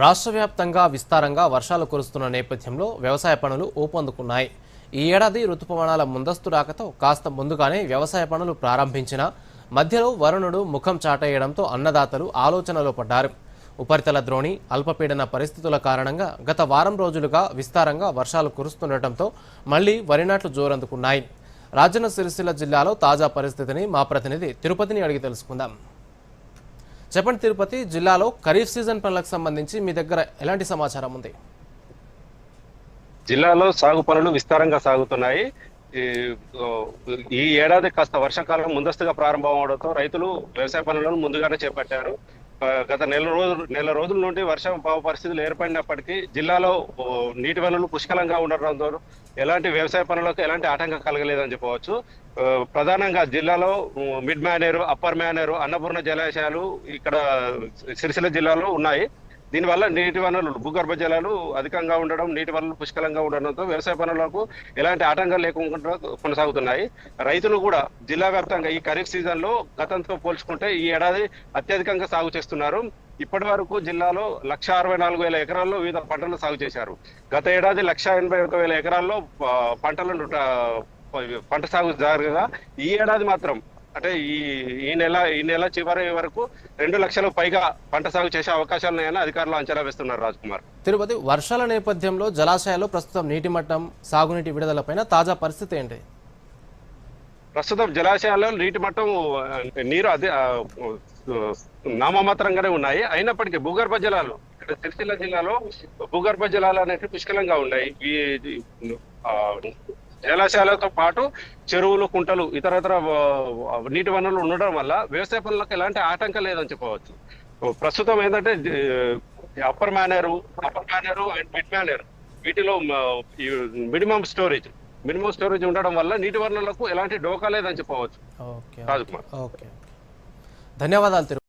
రాష్ట్ర వ్యాప్తంగా విస్తారంగా వర్షాలు కురుస్తున్న నేపథ్యంలో వ్యవసాయ పనులు ఊపందుకున్నాయి. ఈ ఏడాది రుతుపవనాల ముందస్తు రాకతో కాస్త ముందుగానే వ్యవసాయ పనులు ప్రారంభించిన మధ్యలో వరుణుడు ముఖం చాటేయడంతో అన్నదాతలు ఆలోచనలో పడ్డారు. ఉపరితల ద్రోణి అల్పపీడన పరిస్థితుల కారణంగా గత వారం రోజులుగా విస్తారంగా వర్షాలు కురుస్తుండటంతో మళ్ళీ వరి నాట్లు జోరందుకున్నాయి. రాజన్న సిరిసిల్ల జిల్లాలో తాజా పరిస్థితిని మా ప్రతినిధి తిరుపతిని అడిగి తెలుసుకుందాం. చెప్పండి తిరుపతి జిల్లాలో ఖరీఫ్ సీజన్ పనులకు సంబంధించి మీ దగ్గర ఎలాంటి సమాచారం ఉంది? జిల్లాలో సాగు పనులు విస్తారంగా సాగుతున్నాయి. ఈ ఈ ఏడాది కాస్త వర్షాకాలం ముందస్తుగా ప్రారంభం అవడంతో రైతులు వ్యవసాయ పనులను ముందుగానే చేపట్టారు. గత నెల రోజులు నెల రోజుల నుండి వర్షం పరిస్థితులు ఏర్పడినప్పటికీ జిల్లాలో నీటి వనరులు పుష్కలంగా ఉండడంతో ఎలాంటి వ్యవసాయ పనులకు ఎలాంటి ఆటంకం కలగలేదని చెప్పవచ్చు. ప్రధానంగా జిల్లాలో మిడ్ మేనేరు అప్పర్ మేనేరు అన్నపూర్ణ జలాశయాలు ఇక్కడ సిరిసిల్ల జిల్లాలో ఉన్నాయి. దీనివల్ల నీటి వనరులు భూగర్భ జలాలు అధికంగా ఉండడం నీటి వనరులు పుష్కలంగా ఉండడంతో వ్యవసాయ పనులకు ఎలాంటి ఆటంకాలు లేకుండా కొనసాగుతున్నాయి. రైతులు కూడా జిల్లా వ్యాప్తంగా ఈ ఖరీఫ్ సీజన్లో గతంతో పోల్చుకుంటే ఈ ఏడాది అత్యధికంగా సాగు చేస్తున్నారు. ఇప్పటి వరకు జిల్లాలో లక్ష అరవై నాలుగు వేల ఎకరాల్లో వివిధ పంటలు సాగు చేశారు. గత ఏడాది లక్ష ఎనభై ఒక వేల ఎకరాల్లో పంటలను పంట సాగు జరగగా ఈ ఏడాది మాత్రం అంటే ఈ ఈ నెల ఈ నెల చివరి వరకు రెండు లక్షలకు పైగా పంట సాగు చేసే అవకాశాలు ఉన్నాయని అధికారులు అంచనా వేస్తున్నారు రాజ్ కుమార్ తిరుపతి వర్షాల నేపథ్యంలో జలాశయాల్లో ప్రస్తుతం నీటి మట్టం సాగునీటి విడుదలపైన తాజా పరిస్థితి ఏంటి? ప్రస్తుతం జలాశయాల్లో నీటి మట్టం నీరు అదే నామమాత్రంగానే ఉన్నాయి. అయినప్పటికీ భూగర్భ జలాలు సిరిసిల్ల జిల్లాలో భూగర్భ జలాలు అనేవి పుష్కలంగా ఉన్నాయి. జలాశయాలతో పాటు చెరువులు కుంటలు ఇతరతర నీటి వనరులు ఉండడం వల్ల వ్యవసాయ పనులకు ఎలాంటి ఆటంకం లేదని చెప్పవచ్చు. ప్రస్తుతం ఏంటంటే upper Manair upper Manair and mid Manair వీటిలో మినిమం స్టోరేజ్ మినిమం స్టోరేజ్ ఉండడం వల్ల నీటి వనరులకు ఎలాంటి డోకా లేదని చెప్పవచ్చు. ధన్యవాదాలు